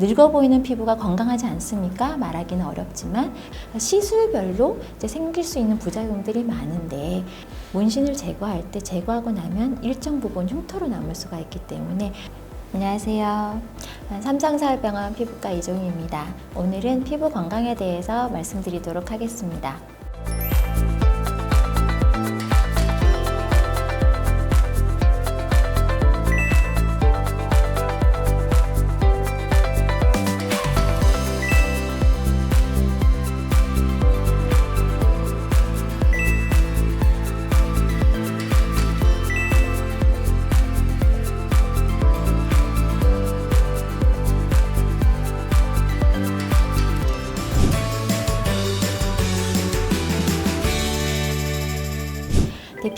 늙어 보이는 피부가 건강하지 않습니까? 말하기는 어렵지만 시술별로 이제 생길 수 있는 부작용들이 많은데 문신을 제거할 때 제거하고 나면 일정 부분 흉터로 남을 수가 있기 때문에 안녕하세요. 삼성사회병원 피부과 이종입니다. 오늘은 피부 건강에 대해서 말씀드리도록 하겠습니다.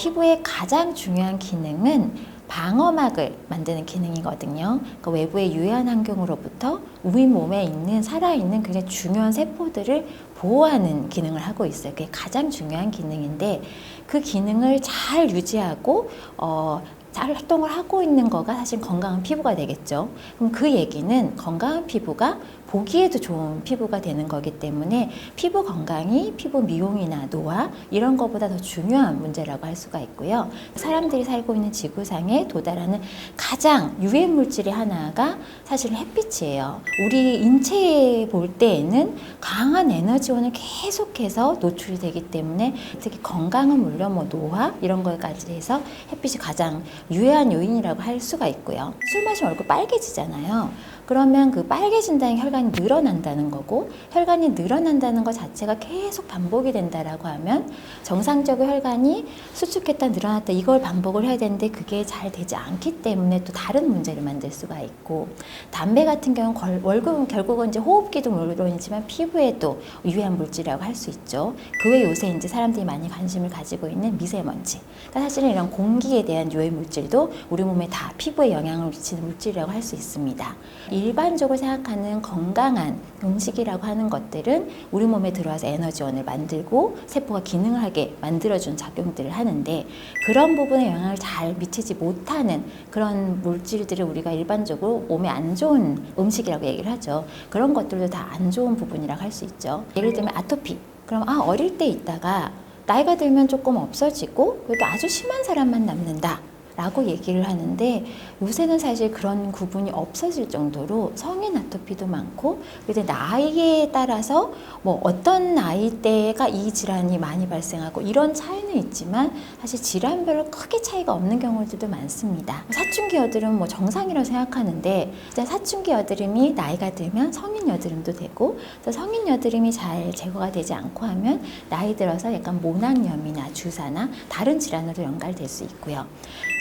피부의 가장 중요한 기능은 방어막을 만드는 기능이거든요. 그러니까 외부의 유해한 환경으로부터 우리 몸에 있는 살아있는 굉장히 중요한 세포들을 보호하는 기능을 하고 있어요. 그게 가장 중요한 기능인데 그 기능을 잘 유지하고 어, 잘 활동을 하고 있는 거가 사실 건강한 피부가 되겠죠. 그럼 그 얘기는 건강한 피부가 보기에도 좋은 피부가 되는 거기 때문에 피부 건강이 피부 미용이나 노화 이런 것보다 더 중요한 문제라고 할 수가 있고요. 사람들이 살고 있는 지구상에 도달하는 가장 유해 물질의 하나가 사실 햇빛이에요. 우리 인체에 볼 때에는 강한 에너지원을 계속해서 노출이 되기 때문에 특히 건강은 물론 뭐 노화 이런 것까지 해서 햇빛이 가장 유해한 요인이라고 할 수가 있고요. 술 마시면 얼굴 빨개지잖아요. 그러면 그 빨개진다는 게 혈관이 늘어난다는 거고 혈관이 늘어난다는 것 자체가 계속 반복이 된다라고 하면 정상적으로 혈관이 수축했다 늘어났다 이걸 반복을 해야 되는데 그게 잘 되지 않기 때문에 또 다른 문제를 만들 수가 있고 담배 같은 경우는 월급은 결국은 이제 호흡기도 물론이지만 피부에도 유해한 물질이라고 할 수 있죠. 그 외 요새 이제 사람들이 많이 관심을 가지고 있는 미세먼지. 그러니까 사실은 이런 공기에 대한 유해 물질도 우리 몸에 다 피부에 영향을 미치는 물질이라고 할 수 있습니다. 일반적으로 생각하는 건강한 음식이라고 하는 것들은 우리 몸에 들어와서 에너지원을 만들고 세포가 기능을 하게 만들어준 작용들을 하는데 그런 부분에 영향을 잘 미치지 못하는 그런 물질들을 우리가 일반적으로 몸에 안 좋은 음식이라고 얘기를 하죠. 그런 것들도 다 안 좋은 부분이라고 할 수 있죠. 예를 들면 아토피. 그럼 아 어릴 때 있다가 나이가 들면 조금 없어지고 그래도 아주 심한 사람만 남는다. 라고 얘기를 하는데 요새는 사실 그런 구분이 없어질 정도로 성인 아토피도 많고 근데 나이에 따라서 뭐 어떤 나이대가 이 질환이 많이 발생하고 이런 차이는 있지만 사실 질환별로 크게 차이가 없는 경우들도 많습니다. 사춘기 여드름 뭐 정상이라고 생각하는데 사춘기 여드름이 나이가 들면 성인 여드름도 되고 성인 여드름이 잘 제거가 되지 않고 하면 나이 들어서 약간 모낭염이나 주사나 다른 질환으로 연결될 수 있고요.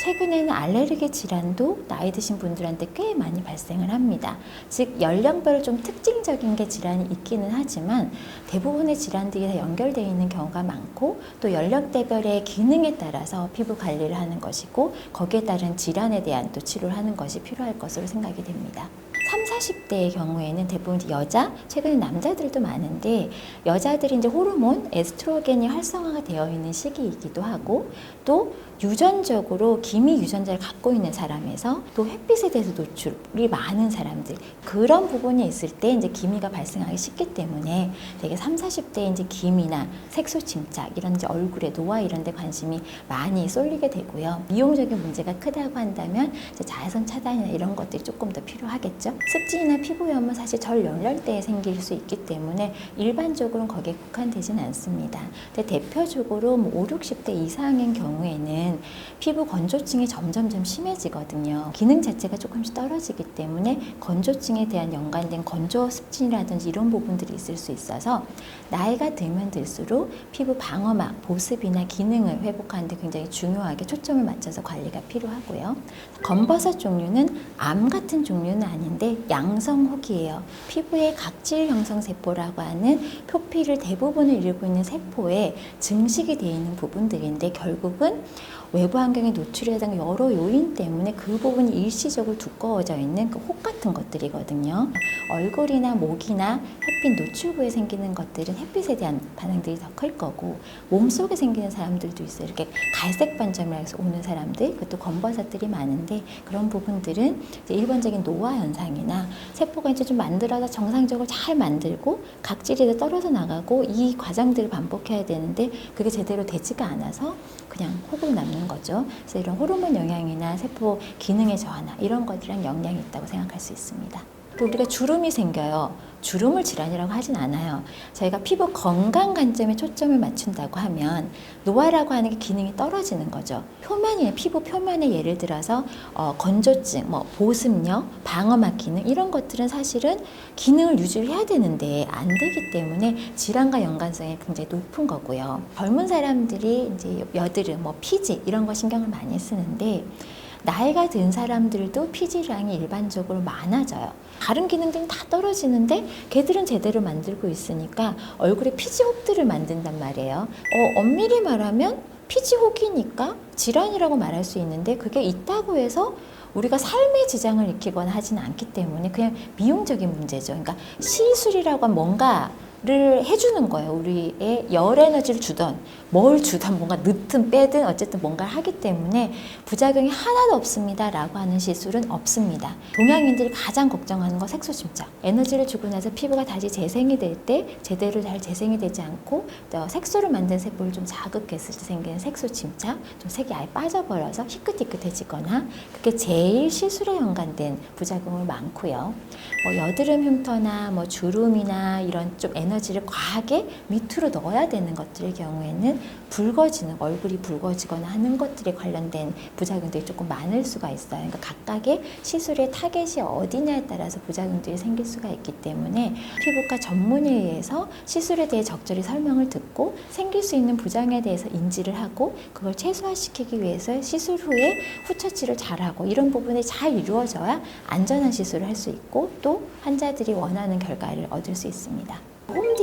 최근에는 알레르기 질환도 나이 드신 분들한테 꽤 많이 발생을 합니다. 즉 연령별 좀 특징적인 게 질환이 있기는 하지만 대부분의 질환들이 다 연결되어 있는 경우가 많고 또 연령대별의 기능에 따라서 피부 관리를 하는 것이고 거기에 따른 질환에 대한 또 치료를 하는 것이 필요할 것으로 생각이 됩니다. 3, 40대의 경우에는 대부분 여자, 최근에 남자들도 많은데 여자들이 이제 호르몬 에스트로겐이 활성화가 되어 있는 시기이기도 하고 또 유전적으로 기미 유전자를 갖고 있는 사람에서 또 햇빛에 대해서 노출이 많은 사람들 그런 부분이 있을 때 이제 기미가 발생하기 쉽기 때문에 되게 3, 40대에 이제 기미나 색소 침착 이런 이제 얼굴에 노화 이런 데 관심이 많이 쏠리게 되고요. 미용적인 문제가 크다고 한다면 이제 자외선 차단이나 이런 것들이 조금 더 필요하겠죠. 습진이나 피부염은 사실 절 연령대에 생길 수 있기 때문에 일반적으로는 거기에 국한되진 않습니다. 근데 대표적으로 뭐 5, 60대 이상인 경우에는 피부 건조증이 점점점 심해지거든요. 기능 자체가 조금씩 떨어지기 때문에 건조증에 대한 연관된 건조 습진이라든지 이런 부분들이 있을 수 있어서 나이가 들면 들수록 피부 방어막, 보습이나 기능을 회복하는데 굉장히 중요하게 초점을 맞춰서 관리가 필요하고요. 검버섯 종류는 암 같은 종류는 아닌데 양성혹이에요. 피부의 각질 형성 세포라고 하는 표피를 대부분을 이루고 있는 세포에 증식이 되어 있는 부분들인데 결국은 외부 환경에 노출이 되는 여러 요인 때문에 그 부분이 일시적으로 두꺼워져 있는 그 혹 같은 것들이거든요. 얼굴이나 목이나 햇빛 노출부에 생기는 것들은 햇빛에 대한 반응들이 더 클 거고 몸속에 생기는 사람들도 있어요. 이렇게 갈색 반점이라서 오는 사람들, 그것도 검버섯들이 많은데 그런 부분들은 이제 일반적인 노화 현상이나 세포가 이제 좀 만들어서 정상적으로 잘 만들고 각질이 떨어져 나가고 이 과정들을 반복해야 되는데 그게 제대로 되지가 않아서 그냥 혹으로 남는 거죠. 그래서 이런 호르몬 영향이나 세포 기능의 저하나 이런 것들이랑 영향이 있다고 생각할 수 있습니다. 또 우리가 주름이 생겨요. 주름을 질환이라고 하진 않아요. 저희가 피부 건강 관점에 초점을 맞춘다고 하면 노화라고 하는 게 기능이 떨어지는 거죠. 표면이나 피부 표면에 예를 들어서 어, 건조증, 뭐 보습력, 방어막 기능 이런 것들은 사실은 기능을 유지를 해야 되는데 안 되기 때문에 질환과 연관성이 굉장히 높은 거고요. 젊은 사람들이 이제 여드름, 뭐 피지 이런 거 신경을 많이 쓰는데 나이가 든 사람들도 피지량이 일반적으로 많아져요. 다른 기능들은 다 떨어지는데 걔들은 제대로 만들고 있으니까 얼굴에 피지 혹들을 만든단 말이에요. 어, 엄밀히 말하면 피지 혹이니까 질환이라고 말할 수 있는데 그게 있다고 해서 우리가 삶에 지장을 일으키거나 하지는 않기 때문에 그냥 미용적인 문제죠. 그러니까 시술이라고 뭔가 를 해주는 거예요. 우리의 열 에너지를 주던 뭘 주던 뭔가 넣든 빼든 어쨌든 뭔가를 하기 때문에 부작용이 하나도 없습니다 라고 하는 시술은 없습니다. 동양인들이 가장 걱정하는 거 색소 침착. 에너지를 주고 나서 피부가 다시 재생이 될 때 제대로 잘 재생이 되지 않고 또 색소를 만든 세포를 좀 자극했을 때 생기는 색소 침착, 좀 색이 아예 빠져버려서 희끗희끗해지거나 그게 제일 시술에 연관된 부작용을 많고요. 뭐 여드름 흉터나 뭐 주름이나 이런 좀 에너지 를 과하게 밑으로 넣어야 되는 것들의 경우에는 붉어지는 얼굴이 붉어지거나 하는 것들에 관련된 부작용들이 조금 많을 수가 있어요. 그러니까 각각의 시술의 타겟이 어디냐에 따라서 부작용들이 생길 수가 있기 때문에 피부과 전문의에 의해서 시술에 대해 적절히 설명을 듣고 생길 수 있는 부작용에 대해서 인지를 하고 그걸 최소화시키기 위해서 시술 후에 후처치를 잘하고 이런 부분이 잘 이루어져야 안전한 시술을 할 수 있고 또 환자들이 원하는 결과를 얻을 수 있습니다.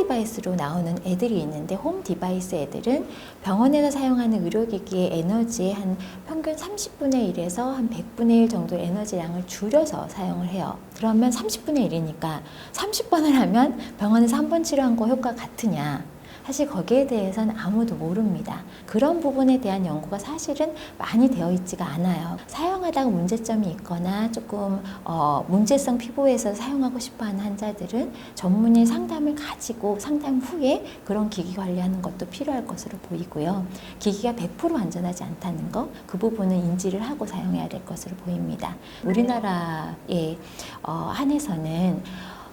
홈 디바이스로 나오는 애들이 있는데 홈 디바이스 애들은 병원에서 사용하는 의료기기의 에너지의 한 평균 30분의 1에서 한 100분의 1 정도 에너지량을 줄여서 사용을 해요. 그러면 30분의 1이니까 30번을 하면 병원에서 한 번 치료한 거 효과 같으냐? 사실 거기에 대해서는 아무도 모릅니다. 그런 부분에 대한 연구가 사실은 많이 되어 있지가 않아요. 사용하다가 문제점이 있거나 조금 어, 문제성 피부에서 사용하고 싶어하는 환자들은 전문의 상담을 가지고 상담 후에 그런 기기 관리하는 것도 필요할 것으로 보이고요. 기기가 100% 안전하지 않다는 거, 그 부분은 인지를 하고 사용해야 될 것으로 보입니다. 우리나라에 어, 한해서는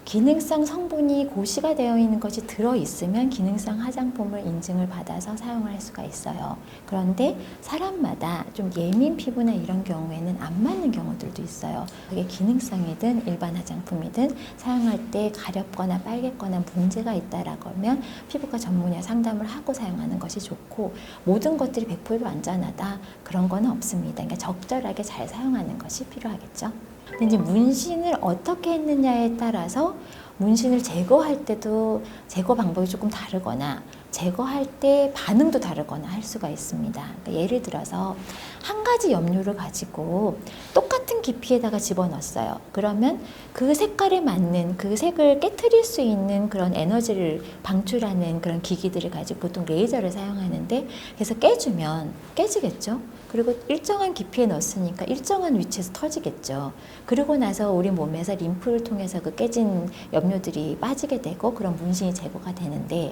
기능성 성분이 고시가 되어 있는 것이 들어 있으면 기능성 화장품을 인증을 받아서 사용을 할 수가 있어요. 그런데 사람마다 좀 예민 피부나 이런 경우에는 안 맞는 경우들도 있어요. 그게 기능성이든 일반 화장품이든 사용할 때 가렵거나 빨갰거나 문제가 있다라고 하면 피부과 전문의 상담을 하고 사용하는 것이 좋고 모든 것들이 100% 안전하다 그런 거는 없습니다. 그러니까 적절하게 잘 사용하는 것이 필요하겠죠. 이제 문신을 어떻게 했느냐에 따라서 문신을 제거할 때도 제거 방법이 조금 다르거나 제거할 때 반응도 다르거나 할 수가 있습니다. 그러니까 예를 들어서 한 가지 염료를 가지고 똑같은 깊이에다가 집어넣었어요. 그러면 그 색깔에 맞는 그 색을 깨뜨릴 수 있는 그런 에너지를 방출하는 그런 기기들을 가지고 보통 레이저를 사용하는데 그래서 깨주면 깨지겠죠. 그리고 일정한 깊이에 넣었으니까 일정한 위치에서 터지겠죠. 그리고 나서 우리 몸에서 림프를 통해서 그 깨진 염료들이 빠지게 되고 그런 문신이 제거가 되는데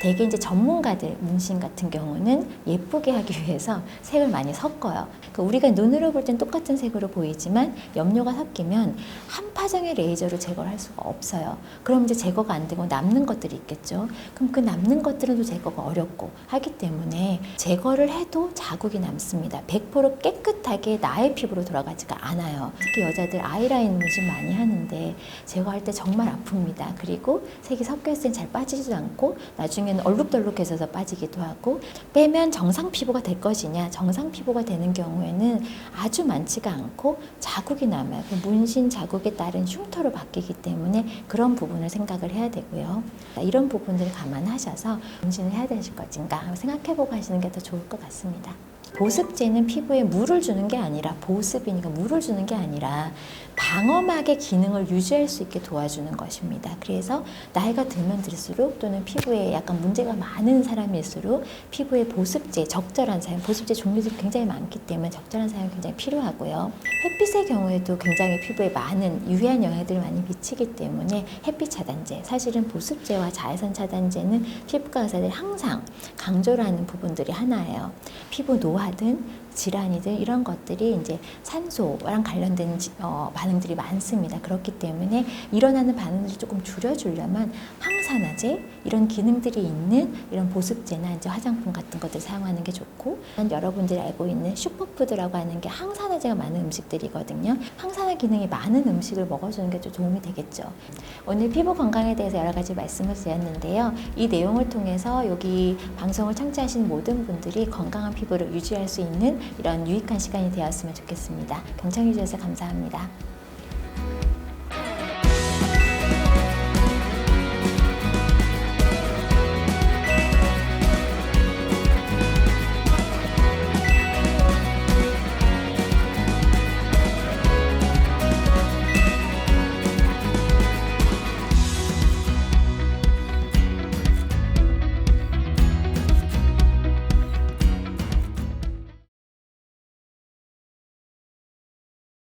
대개 이제 전문가들 문신 같은 경우는 예쁘게 하기 위해서 색을 많이 섞어요. 그 우리가 눈으로 볼 땐 똑같은 색으로 보이지만 염료가 섞이면 한 파장의 레이저로 제거를 할 수가 없어요. 그럼 이제 제거가 안 되고 남는 것들이 있겠죠. 그럼 그 남는 것들은 또 제거가 어렵고 하기 때문에 제거를 해도 자국이 남습니다. 100% 깨끗하게 나의 피부로 돌아가지가 않아요. 특히 여자들 아이라인 문신 많이 하는데 제거할 때 정말 아픕니다. 그리고 색이 섞였을 땐 잘 빠지지도 않고 나중에는 얼룩덜룩해져서 빠지기도 하고 빼면 정상 피부가 될 것이냐 정상 피부가 되는 경우에는 아주 많지가 않고 자국이 남아요. 그 문신 자국에 따른 흉터로 바뀌기 때문에 그런 부분을 생각을 해야 되고요. 이런 부분들을 감안하셔서 문신을 해야 되실 것인가 생각해보고 하시는 게 더 좋을 것 같습니다. 보습제는 피부에 물을 주는 게 아니라 보습이니까 물을 주는 게 아니라 방어막의 기능을 유지할 수 있게 도와주는 것입니다. 그래서 나이가 들면 들수록 또는 피부에 약간 문제가 많은 사람일수록 피부에 보습제 적절한 사용, 보습제 종류들이 굉장히 많기 때문에 적절한 사용이 굉장히 필요하고요. 햇빛의 경우에도 굉장히 피부에 많은 유해한 영향들을 많이 미치기 때문에 햇빛 차단제, 사실은 보습제와 자외선 차단제는 피부과 의사들이 항상 강조를 하는 부분들이 하나예요. 피부 노화 든 질환이든 이런 것들이 이제 산소랑 관련된 지- 어, 반응들이 많습니다. 그렇기 때문에 일어나는 반응들을 조금 줄여주려면 항산화제 이런 기능들이 있는 이런 보습제나 이제 화장품 같은 것들 사용하는 게 좋고 여러분들이 알고 있는 슈퍼푸드라고 하는 게 항산화제가 많은 음식들이거든요. 항산화 기능이 많은 음식을 먹어주는 게 좀 도움이 되겠죠. 오늘 피부 건강에 대해서 여러 가지 말씀을 드렸는데요. 이 내용을 통해서 여기 방송을 청취하신 모든 분들이 건강한 피부를 유지할 수 있는 이런 유익한 시간이 되었으면 좋겠습니다. 경청해 주셔서 감사합니다.